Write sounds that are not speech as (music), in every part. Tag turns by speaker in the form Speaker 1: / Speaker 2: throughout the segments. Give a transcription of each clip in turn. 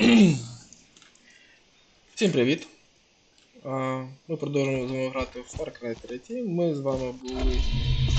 Speaker 1: (clears throat) Всім привіт! Ми продовжуємо з вами грати в Far Cry 3. Ми з вами були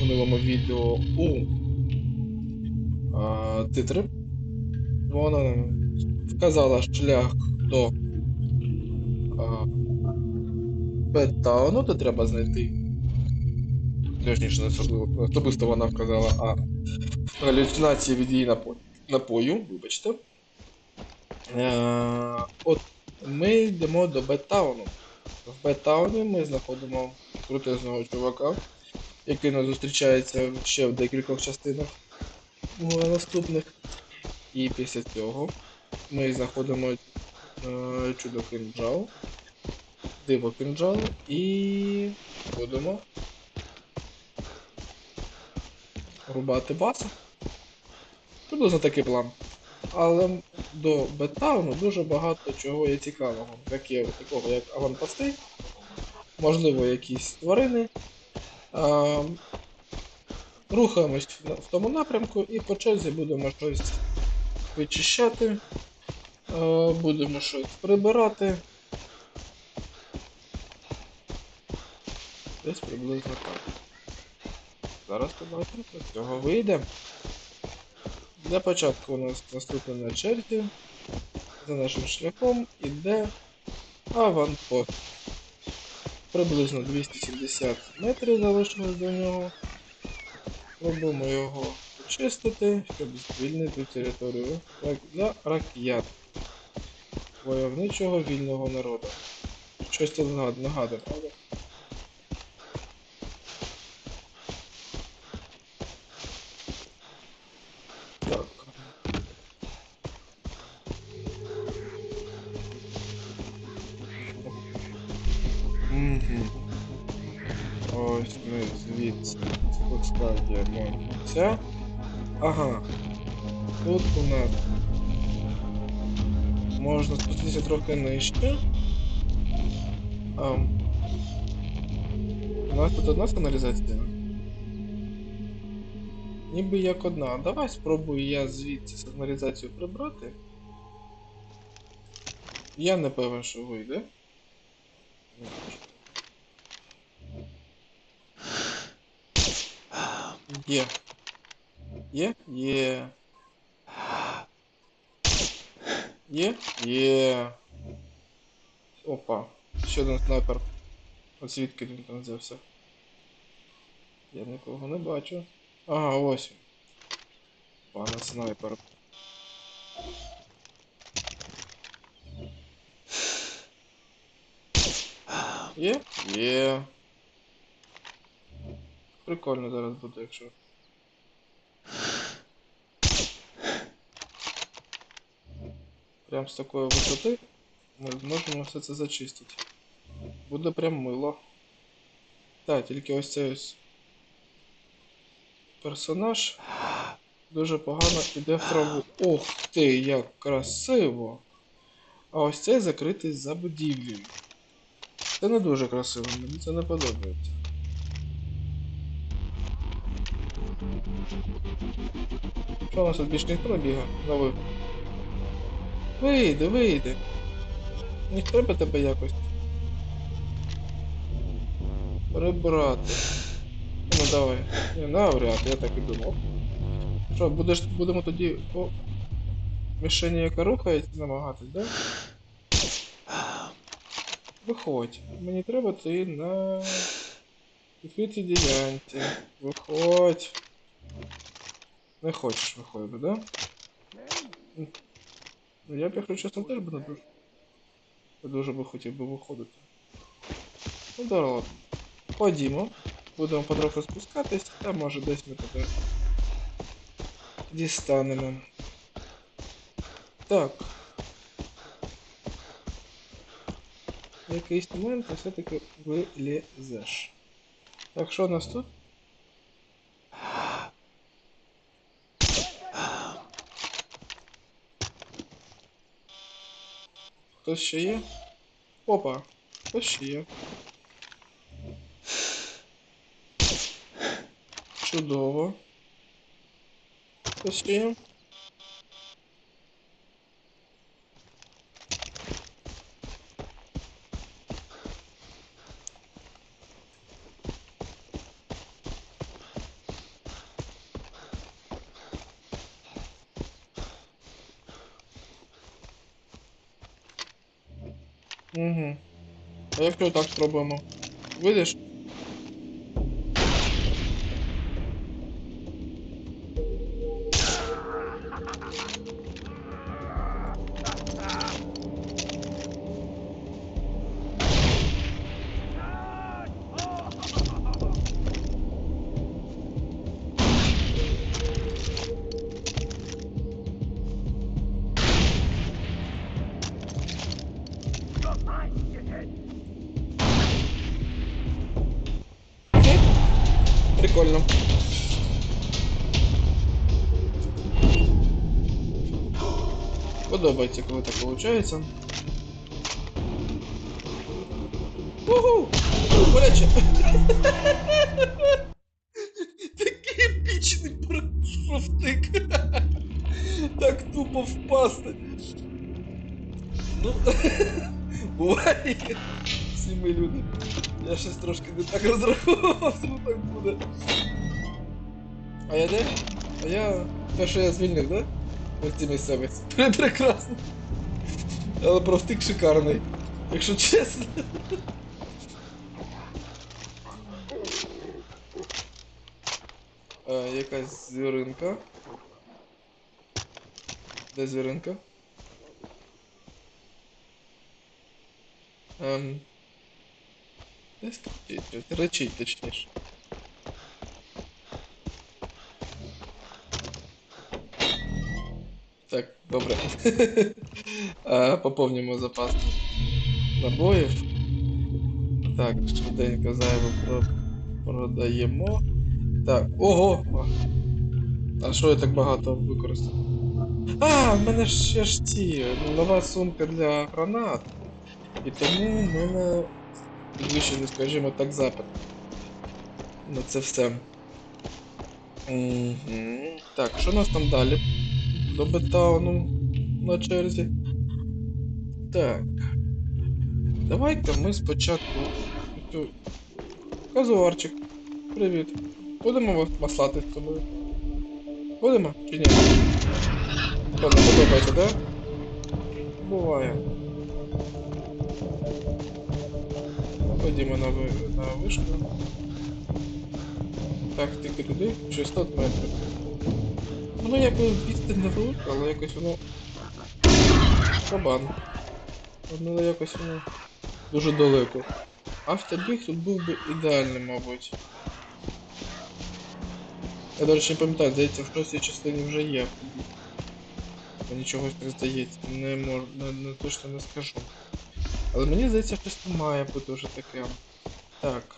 Speaker 1: у минулому відео у Титри. Вона вказала шлях до Беттауну, де треба знайти. Точніше, не особисто вона вказала, а галюцинації від її напою вибачте. Е, от ми йдемо до Беттауну. В Беттауні ми знаходимо крутезного чувака, який нас зустрічається ще в декількох частинах ну, наступних. І після цього ми знаходимо е, чудо кинджал, диво кинджал і будемо рубати баса. Приблизно такий план. Але до Беттауну дуже багато чого є цікавого. Таке, такого як аванпости, можливо, якісь тварини. А, рухаємось в тому напрямку і по черзі будемо щось вичищати, а, будемо щось прибирати. Десь приблизно так. Зараз побачимо, з цього вийде. Для початку у нас наступне на черзі. За нашим шляхом іде аванпост. Приблизно 270 метрів залишилось до нього. Пробуємо його очистити, щоб звільнити територію для рак'ят войовничого вільного народу. Щось тут нагад- нагадує, правда? Тут у нас можна спуститися трохи нижче. А, у нас тут одна каналізація. Ніби як одна. Давай спробую я звідси сигналізацію прибрати. Я не певен, що вийде. Є. Є? Є. Є? Є. Опа. Ще один снайпер. От звідки він там взявся? Я нікого не бачу. Ага, ось. Пане снайпер. Є? Є. Прикольно зараз буде, якщо. Прям з такої висоти ми зможемо все це зачистити. Буде прям мило. Так, тільки ось цей ось персонаж дуже погано іде в траву. Ох ти, як красиво! А ось цей закритий за будівлею. Це не дуже красиво, мені це не подобається. Що у нас тут більше ніхто не бігає? Новий. Вийди, вийди. Не треба тебе якось. Прибрати. Ну давай. Не, навряд, я так і думав. Що, будеш, будемо тоді по мішені, яка рухається, намагатись, да? Виходь. Мені треба ти на відкритій ділянці. Виходь. Не хочеш виходити, да? Ну я б, якщо чесно, теж би не дуже. Я дуже би хотів би виходити. Ну да ладно. Ходімо. Будемо потроху спускатись, та може десь ми тебе дістанемо. Так. В якийсь момент все-таки вилізеш. Так, що у нас тут? Хтось ще є? Опа, хтось ще є. Чудово. Хтось ще є? Угу. Якщо так спробуємо? Видиш? Подобається, коли так виходить. Угу! Боляче! Такий епічний профтик! Так тупо впасти. Ну, буває. (laughs) Всі ми люди. Я щось трошки не так розраховував, що так буде. А я де? А я. Те, що я звільнив, да? Ці місцевості. (laughs) Прекрасно. Але профтик шикарний. Якщо чесно. А, якась звіринка. Де звіринка? Ем. Десь речить точніше. Добре. (laughs) поповнюємо запас набоїв. Так, швиденько зайво про... продаємо. Так, ого! А що я так багато використав? А, в мене ще ж ті, нова сумка для гранат. І тому в мене підвищений, скажімо так, запит. На це все. Угу. Так, що у нас там далі? До Бетауну на черзі. Так. Давайте ми спочатку. Казуарчик. Привіт. Будемо вас маслати з тобою. Будемо чи ні? Не подобається, да? Буває. Ходімо на, ви... на вишку. Так, тільки туди, 600 метрів. Воно якось відстань невелика, але якось воно. Кабан. Але якось воно дуже далеко. Автобіг тут був би ідеальний, мабуть. Я, до речі, не пам'ятаю, здається, в шостій частині вже є автобіг. Мені чогось так здається, не можу, не, не точно не скажу. Але мені здається, щось має бути вже таке. Так.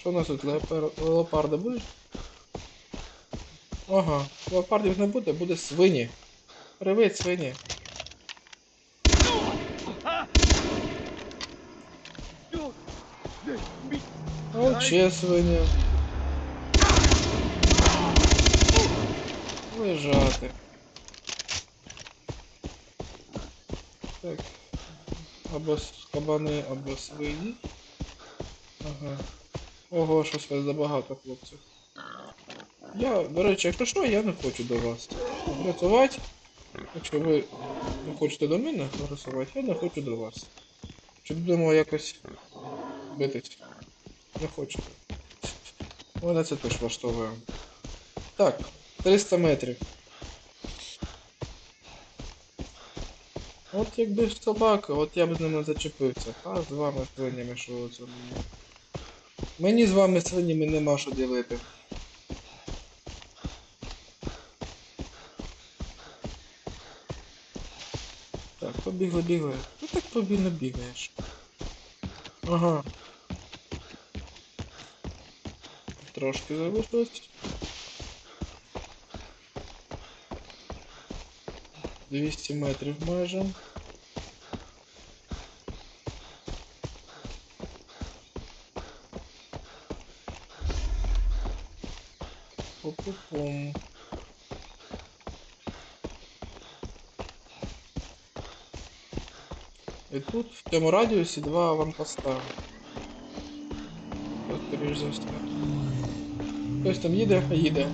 Speaker 1: Що у нас тут? Леопар... Леопарди будуть? Ага, леопардів не буде, буде свині. Привіт, свині. О, ще свиня. Лежати. Так. Або кабани, або свині. Ага. Ого, щось вас забагато, хлопців. Я, до речі, якщо що, я не хочу до вас працювати. Якщо ви не хочете до мене працювати, я не хочу до вас. Чи будемо якось битись? Не хочу. Мене це теж влаштовує. Так, 300 метрів. От якби ж собака, от я б з ними зачепився. А з вами свинями, що це. Мені з вами свинями нема що ділити. Так, побігли, бігли. Ну так повільно бігаєш. Ага. Трошки залишилось. 200 метрів майже. Пу-пу-пум. І тут в цьому радіусі два аванпоста. Хтось тобі ж за все. Хтось там їде, а їде.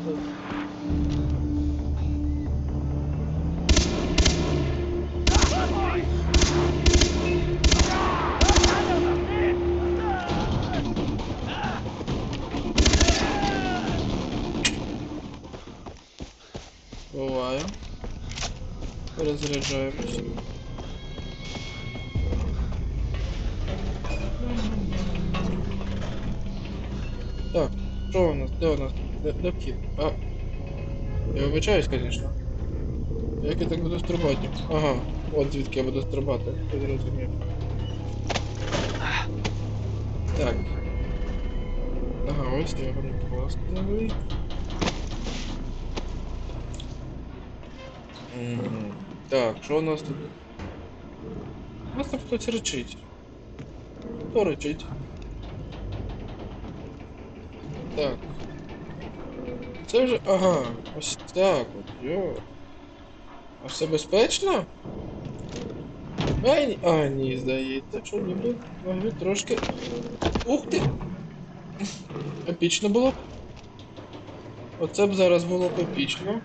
Speaker 1: Буває. Розряджаємось. Так, що у нас? Де у нас? Де? А. Я вибачаюсь, звісно. Як я так буду стрибати? Ага, от звідки я буду стрибати. Я зрозумів. Так. Ага, ось я новий. Мгм. Так, що у нас тут? У нас там хтось речить. Хто речить? Так. Це вже. Ага, ось так от, йо. А все безпечно? А, ні, а, ні, здається, що ніби могли трошки. Ух ти! Епічно було. Оце б зараз було б епічно.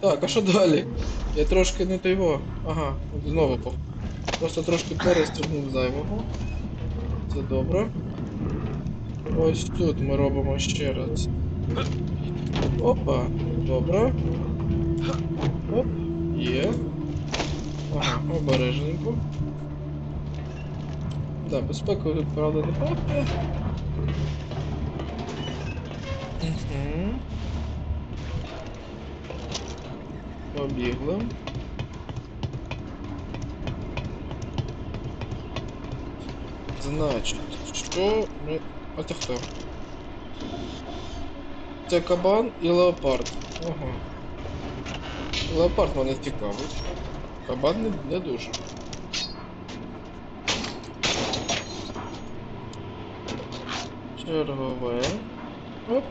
Speaker 1: Так, а що далі? Я трошки не того. Ага, знову по. Просто трошки перестрибнув зайвого. Це добре. Ось тут ми робимо ще раз. Опа, добре. Оп, є. Ага, обережненько. Да, безпекою тут, правда, не пахне. Угу. Побігли. Значить, що ми. А це хто? Це кабан і леопард. Ага. Леопард мене цікавить. Кабан не, не дуже. Чергове. Оп.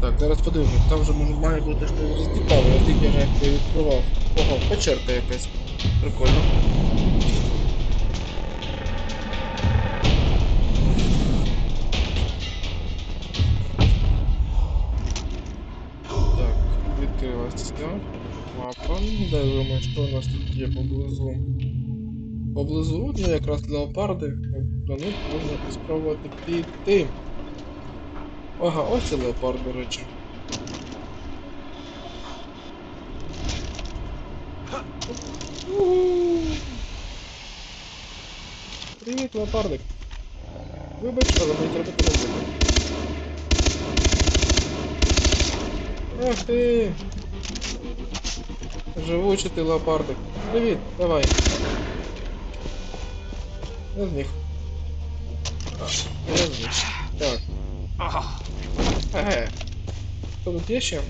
Speaker 1: Так, зараз подивимось. Там вже може має бути щось цікаве, я тільки як відкривав. Ого, печерка якась. Прикольно. Дивимось, що у нас тут є поблизу. Поблизу, ну якраз леопарди, до них можна спробувати піти. Ага, ось це леопард, до речі. Привіт, леопардик. Вибач, але мені треба тебе. Ах ти! Живучий ти леопардик. Привіт, давай. Я зміг. Я зміг. Так. Еге. Хто тут є ще?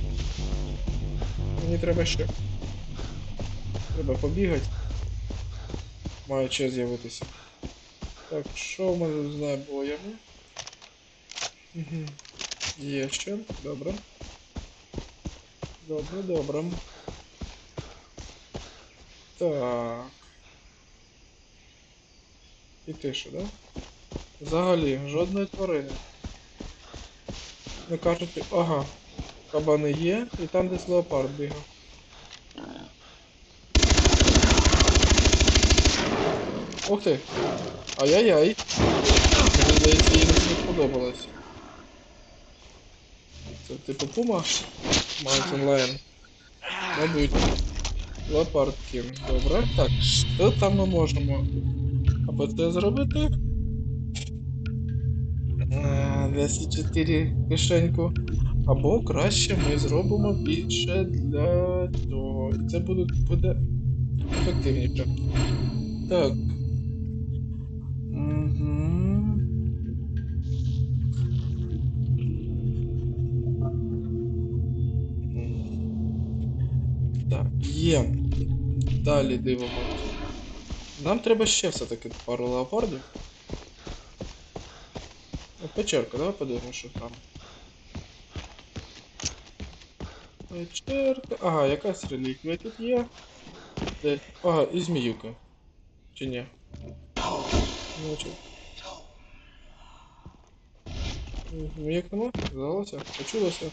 Speaker 1: Мені треба ще. Треба побігати. Має час з'явитися. Так, що в мене з набоями? Угу. Є ще. Добре. Добре, добре. Так. І тише, да? Взагалі, жодної тварини. Не кажуть, ага, кабани є, і там десь леопард бігав. Ух ти! Ай-яй-яй! Мені здається, їй не сподобалось. Це типу пума? Mountain Lion. Мабуть. Леопард Кін. Добре. Так, що там ми можемо? АПТ зробити? А, 24 кишеньку. Або краще ми зробимо більше для того. Це буде, буде ефективніше. Так. Є. Далі дивимося. Нам треба ще все-таки пару леопардів. Печерка, давай подивимося, що там. Печерка. Ага, якась реліквія тут є. Де? Ага, і зміюка. Чи ні? Значить. Зміюк нема? Здалося? Почулося?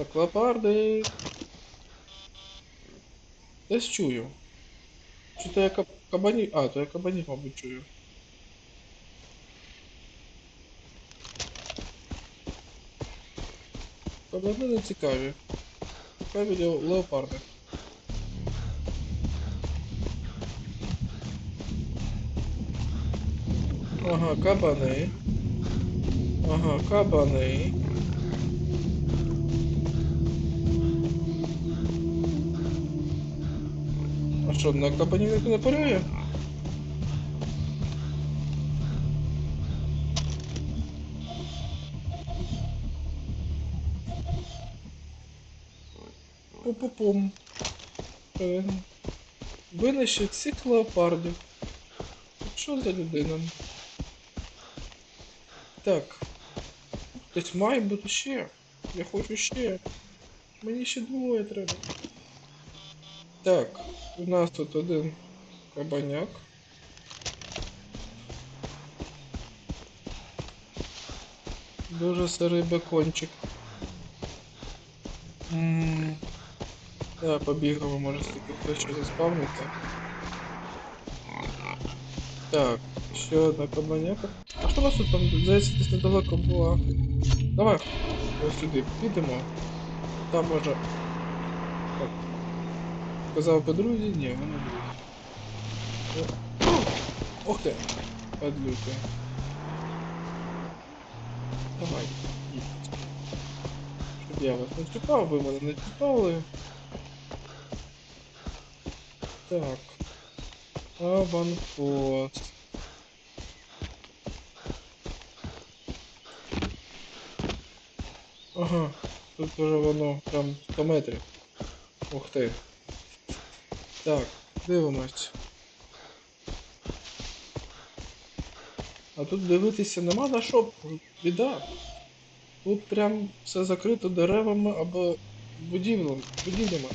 Speaker 1: Аквапарди. Десь чую. Чи то я кабанів... А, то я кабанів, мабуть, чую. Кабани не цікаві. Цікаві леопарди. Ага, кабани. Ага, кабани. Що, на кабанів ніхто не полює? Пу-пу-пум. Е, Винищить всіх леопардів. Що за людина? Так. Хтось має бути ще. Я хочу ще. Мені ще двоє треба. Так, у нас тут один кабаняк. Дуже сирий бекончик. Ммм. Да, побігаємо, може стільки хтось ще заспавниться. Так, ще одна кабаняка. А що у нас тут там, здається, десь недалеко була. Давай ось сюди підемо. Там може. Так. Казав по друзі? Ні, вони друзі. Ох ти! Подлюки. Давай, їдьте. Щоб я вас не чіпав, ви мене не чіпали. Так. Аванпост. Ага, тут уже воно прям 100 метрів. Ух ти. Так, дивимось. А тут дивитися нема на що, біда. Тут прям все закрито деревами або будівлями. будівлями.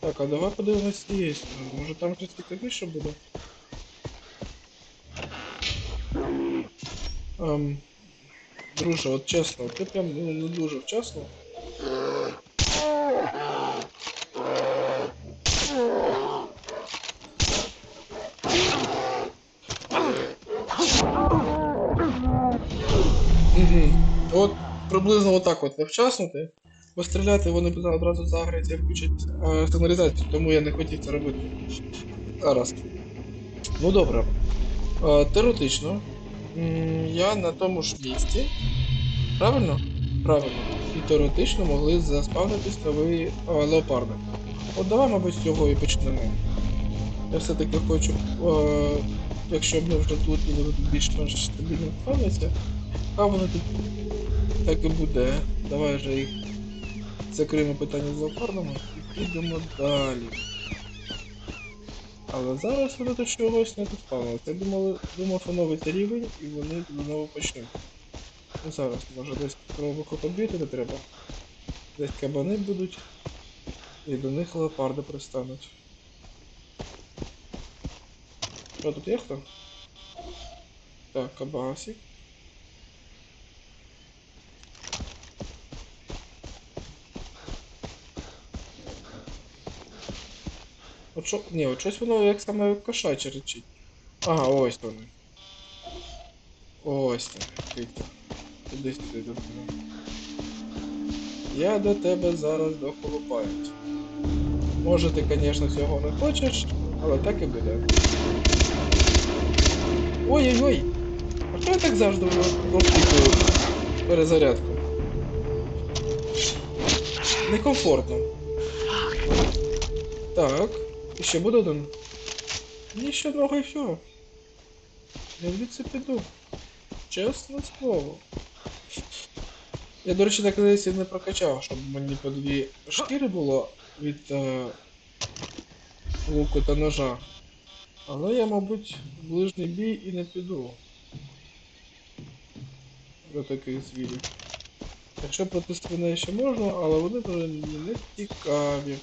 Speaker 1: Так, а давай подивимось з цієї сторони. Може там щось цікавіше буде? Ем, друже, от чесно, ти прям ну, не дуже вчасно. От приблизно отак от невчасно ти. Постріляти вони одразу загрять і включать е, сигналізацію, тому я не хотів це робити. Зараз. Ну добре. Е, теоретично. Я на тому ж місці. Правильно? Правильно. І теоретично могли заспавнитись нові е, леопарди. От давай, мабуть, з цього і почнемо. Я все-таки хочу, е, якщо ми вже тут і більш-менш стабільно спавняться, а вони тут так і буде. Давай вже їх закриємо питання з леопардами і підемо далі. Але зараз вони до чогось не доспавнилися. Я думали, думав оновити рівень і вони знову почнуть. Ну зараз, може десь пробуку побити не треба. Десь кабани будуть. І до них леопарди пристануть. Що тут є хто? Так, кабасик. От. Ні, щось воно як саме кошаче речить. Ага, ось вони. Ось вони. Киця. Іди до мене. Я до тебе зараз доколупаюсь. Може ти, звісно, цього не хочеш, але так і буде. Ой-ой-ой! А що я так завжди вовтикую перезарядку? Некомфортно. Так, ще буде один. Ні, ще одного і все. Я звідси піду. Чесне слово. Я, до речі, так не прокачав, щоб мені по дві шкіри було від е, луку та ножа. Але я, мабуть, в ближній бій і не піду. До таких звірів. Якщо проти свиней ще можна, але вони вже не цікаві.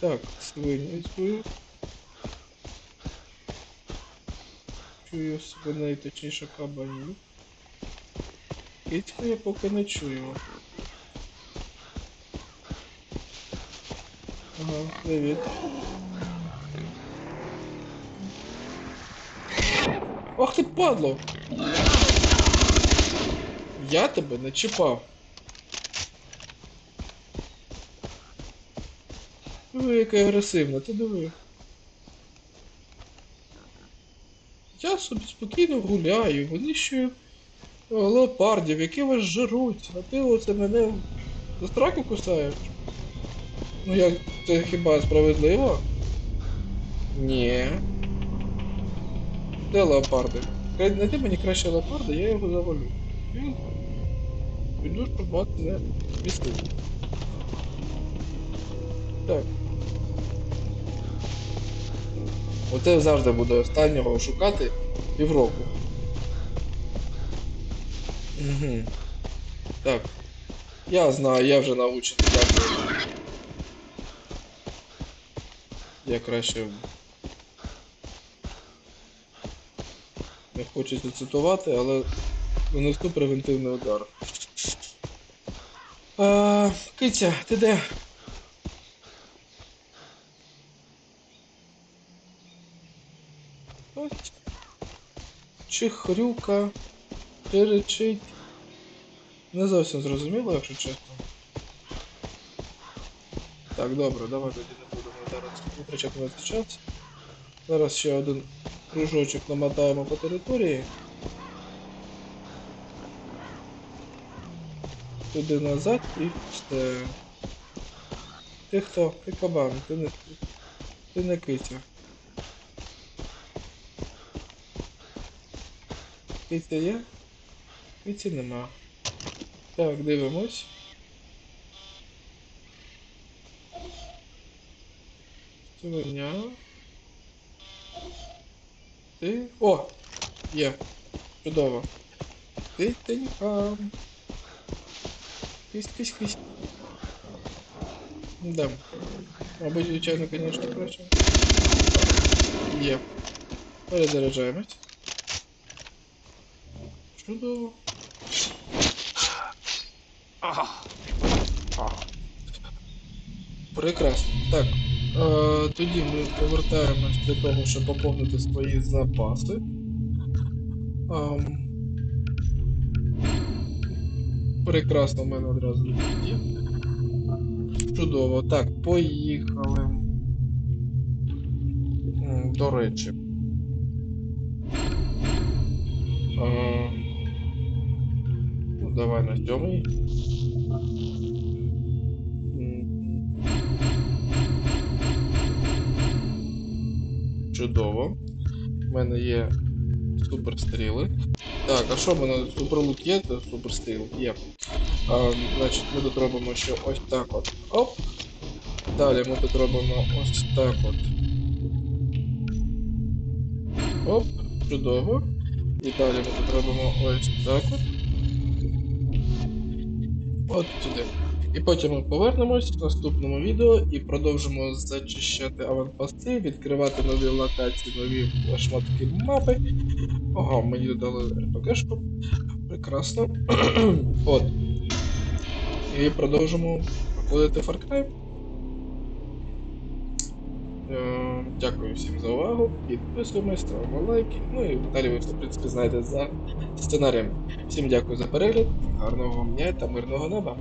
Speaker 1: Так, свині чую. Чую свиней, точніше кабанів. Кицьку я поки не чую. Ага, привіт. Ах ти падло! Я тебе не чіпав. Диви, яка агресивна, ти диви. Я собі спокійно гуляю, винищую е, леопардів, які вас жируть, а ти оце мене за страки кусаєш. Ну як це хіба справедливо? Ні. Де леопарди? Найди мені краще леопарда, я його завалю. Він піду шукати не. Так. Оце завжди буде останнього шукати півроку. Угу. Так. Я знаю, я вже научений дякую. Я краще. Не хочеться цитувати, але нанесу превентивний удар. А, Киця, ти де? Ось. Чи хрюка, чи речить. Не зовсім зрозуміло, якщо чесно. Так, добре, давай тоді не будемо зараз витрачати цей час. Зараз ще один кружочок намотаємо по території. Туди назад і все. Ти хто? Ти кабан, ти не. Ти не киця. Киця є? Киці нема. Так, дивимось. Свиня. Ти. О! Є. Чудово. Ти тенька. Кись, кись, кись. Да. Мабуть, звичайно, конечно, краще. Є. Перезаряджаємось. Чудово. Прекрасно. Так. Е, тоді ми повертаємось для того, щоб поповнити свої запаси. Ем, прекрасно, в мене одразу є. Чудово. Так, поїхали. До речі. Е, давай на сьомий. Чудово. У мене є суперстріли. Так, а що в мене суперлук є? Це суперстріл є. А, значить, ми тут робимо ще ось так от. Оп. Далі ми тут робимо ось так от. Оп, чудово. І далі ми тут робимо ось так от. От сюди. І потім ми повернемось в наступному відео і продовжимо зачищати аванпости, відкривати нові локації, нові шматки мапи. Ого, мені додали РПГшку. Прекрасно. (clears throat) От. І продовжимо проходити Far Cry. Дякую всім за увагу. Підписуємось, ставимо лайки. Ну і далі ви все, в принципі, знаєте за сценарієм. Всім дякую за перегляд, гарного вам дня та мирного неба.